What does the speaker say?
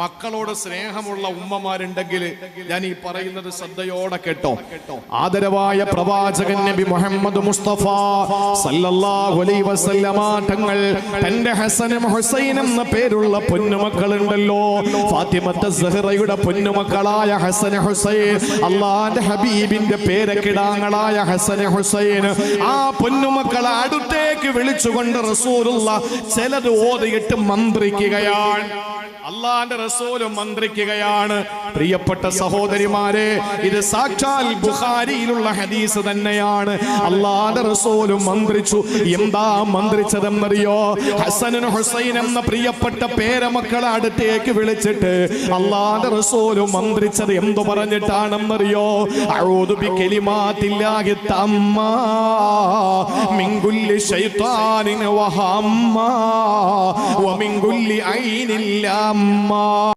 മക്കളോട് സ്നേഹമുള്ള ഉമ്മമാരുണ്ടെങ്കിൽ ഞാൻ ഈ പറയുന്നത് ശ്രദ്ധയോടെ കേട്ടോ. ആദരവായ പ്രവാചകൻ നബി മുഹമ്മദ് മുസ്തഫ സല്ലല്ലാഹു അലൈഹി വസല്ലമ തങ്ങൾ തന്റെ ഹസനും ഹുസൈനും എന്ന പേരുള്ള പൊന്നുമക്കളുണ്ടല്ലോ. ഫാത്തിമത്ത സഹ്റയുടെ പൊന്നുമക്കളായ ഹസൻ ഹുസൈൻ അള്ളാന്റെ ഹബീബിന്റെ പേരക്കിടാങ്ങളായ ഹസൻ ഹുസൈൻ ആ പൊന്നുമക്കളെ അടുത്തേക്ക് വിളിച്ചുകൊണ്ട് റസൂലുള്ള ചിലത് ഓതിയിട്ട് മന്ത്രിക്കുകയാണ്. അള്ളാന്റെ റസൂലും മന്ത്രിക്കുകയാണ്. പ്രിയപ്പെട്ട സഹോദരിമാരെ ഇത് സാക്ഷാൽ ബുഖാരിയിലുള്ള ഹദീസ് തന്നെയാണ്. അള്ളാന്റെ റസൂലും മന്ത്രിച്ചു. എന്താ മന്ത്രിച്ചതെന്നറിയോ? ഹസനും ഹുസൈൻ എന്ന പ്രിയപ്പെട്ട പേരമക്കളെ അടുത്തേക്ക് വിളിച്ചിട്ട് അള്ളാന്റെ റസൂലും മന്ത്രിച്ചത് എന്തു പറഞ്ഞിട്ടാണെന്നറിയോ? അഊദു ബികലിമാത്തില്ലാഹി തമ്മാ. മിൻ شيطان ശൈത്താനിൻ ومن വമിൻ عين ലാമ്മാ